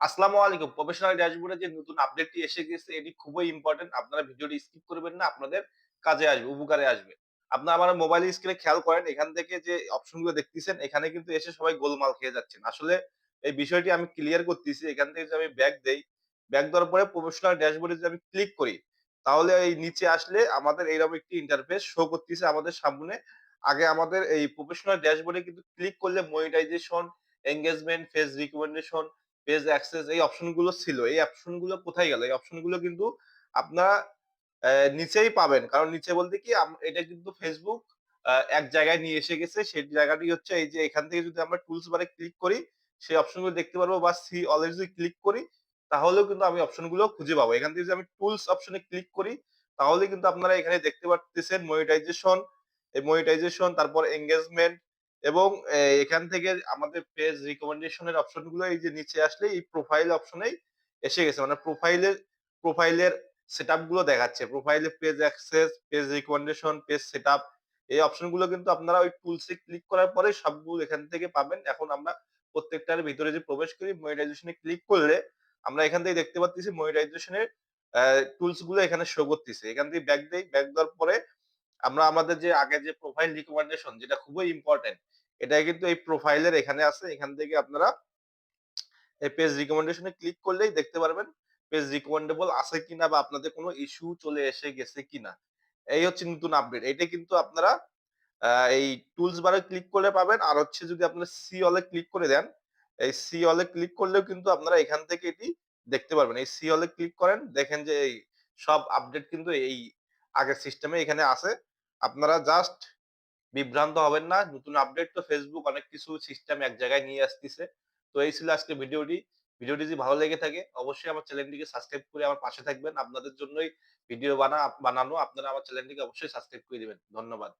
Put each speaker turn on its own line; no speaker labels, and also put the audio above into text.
আসসালামু আলাইকুম। প্রফেশনাল ড্যাশবোর্ডে যে নতুন আপডেটটি এসে গেছে এটি খুবই ইম্পোর্টেন্ট। আপনারা ভিডিওটি স্কিপ করবেন না। আপনাদের কাজে আসবে, উপকারে আসবে। আপনারা আমার মোবাইল স্ক্রিনে খেয়াল করেন এখান থেকে যে অপশনগুলো দেখতেছেন এখানে কিন্তু এসে সবাই গোলমাল খেয়ে যাচ্ছেন। আসলে এই বিষয়টি আমি ক্লিয়ার করতেছি। এখান থেকে যদি আমি ব্যাক দেই, ব্যাক দেওয়ার পরে প্রফেশনাল ড্যাশবোর্ডে যদি আমি ক্লিক করি, তাহলে এই নিচে আসলে আমাদের এইরকম একটি ইন্টারফেস শো করতেছে আমাদের সামনে। আগে আমাদের এই প্রফেশনাল ড্যাশবোর্ডে কিন্তু ক্লিক করলে monetization, engagement face recommendation page access এই অপশনগুলো ছিল। এই অপশনগুলো কোথায় গেল? এই অপশনগুলো কিন্তু আপনারা নিচেই পাবেন। কারণ নিচে বলতে কি এটা কিন্তু ফেসবুক এক জায়গায় নিয়ে এসে গেছে। সেই জায়গাটি হচ্ছে এই যে এখান থেকে যদি আমরা টুলস বারে ক্লিক করি, সেই অপশনগুলো দেখতে পারব বা সি অল এ যদি ক্লিক করি, তাহলেও কিন্তু আমি অপশনগুলো খুঁজে পাবো। এখান থেকে যদি আমি টুলস অপশনে ক্লিক করি, তাহলে কিন্তু আপনারা এখানে দেখতে পারতেছেন মনিটাইজেশন, এই মনিটাইজেশন তারপর এনগেজমেন্ট এবং এখান থেকে আমাদের পেজ রিকমেন্ডেশন এর অপশনগুলো এই যে নিচে আসলে এই প্রোফাইল অপশনেই এসে গেছে। মানে প্রোফাইলের প্রোফাইলের সেটআপগুলো দেখাচ্ছে। প্রোফাইলে page access, page recommendation, page setup এই অপশনগুলো কিন্তু আপনারা ওই টুলস ক্লিক করার পরে সবগুলো এখান থেকে পাবেন। এখন আমরা প্রত্যেকটার ভিতরে যে প্রবেশ করি মনিটাইজেশন ক্লিক করলে আমরা এখান থেকে দেখতে পাচ্তেছি মনিটাইজেশন এর অ্যা টুলসগুলো এখানে শো করতেছে। এখান থেকে ব্যাক দেই, ব্যাক দেওয়ার পরে আমরা আমাদের যে আগে যে প্রোফাইল রিকমেন্ডেশন যেটা খুবই ইম্পোর্টেন্ট এটা কিন্তু এই প্রোফাইলের এখানে আছে। এখান থেকে আপনারা এই পেজ রিকমেন্ডেশন ক্লিক করলেই দেখতে পারবেন পেজ রিকমেন্ডেবল আছে কিনা বা আপনাদের কোনো ইস্যু চলে এসে গেছে কিনা। এই হচ্ছে নতুন আপডেট। এটা কিন্তু আপনারা এই টুলস বারে ক্লিক করলে পাবেন। আর হচ্ছে যদি আপনারা সি অল ক্লিক করে দেন, এই সি অল ক্লিক করলেও কিন্তু আপনারা এখান থেকে এটি দেখতে পারবেন। এই সি অল ক্লিক করেন, দেখেন যে এই সব আপডেট কিন্তু এই আগের সিস্টেমে এখানে আছে। আপনারা জাস্ট বিভ্রান্ত হবেন না। নতুন আপডেট তো ফেসবুক অনেক কিছু সিস্টেম এক জায়গায় নিয়ে আসতেছে তো এই ছিল আজকে ভিডিওটি। ভিডিওটি যদি ভালো লেগে থাকে, অবশ্যই আমার চ্যানেলটিকে সাবস্ক্রাইব করে আমার পাশে থাকবেন। আপনাদের জন্যই ভিডিও বানা, বানানো। আপনারা আমার চ্যানেলটিকে অবশ্যই সাবস্ক্রাইব করে দেবেন ধন্যবাদ।